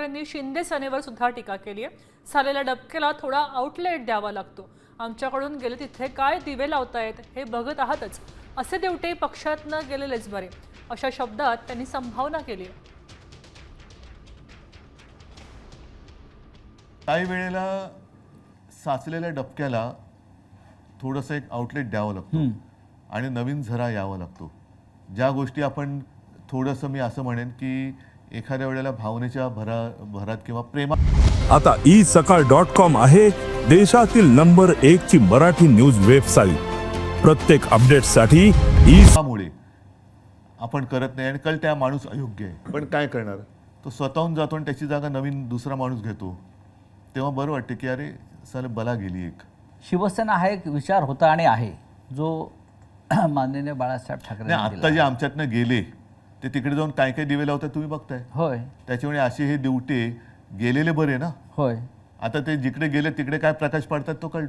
ठाकरेंनी शिंदे सेनेवर सुद्धा टीका केली आहे. झालेल्या डबकेला थोडा आउटलेट द्यावा लागतो. आमच्याकडून गेले तिथे काय दिवे लावतायत हे बघत आहातच. असे देवटे पक्षातनं गेलेलेच बरे. अशा शब्दात त्यांनी संभावना केली आहे. काही वेळेला साचलेल्या डबक्याला थोडंसं एक आउटलेट द्यावं लागतं. आणि नवीन झरा यावा लागतो. ज्या गोष्टी आपण थोडंसं मी असं म्हणेन की एखाद्या वेळेला भावनेच्या भरा भरात किंवा प्रेमा आता ई सकाळ डॉट कॉम आहे देशातील नंबर एक ची मराठी न्यूज वेबसाईट. प्रत्येक अपडेटसाठी ई मुळे आपण करत नाही आणि कल त्या माणूस अयोग्य आहे. पण काय करणार? तो स्वतःहून जातो आणि त्याची जागा नवीन दुसरा माणूस घेतो. तेव्हा बरं वाटतं की अरे साले बला गेली एक. शिवसेना हा एक विचार होता आणि आहे जो माननीय बाळासाहेब ठाकरे नाही आत्ता जे आमच्यातनं गेले ते तिकडे जाऊन काय काय दिवे लावतात तुम्ही बघताय. होय. त्याच्यामुळे असे हे दिवटे गेलेले बरे ना? होय. आता ते जिकडे गेले तिकडे काय प्रकाश पडतात तो कळतो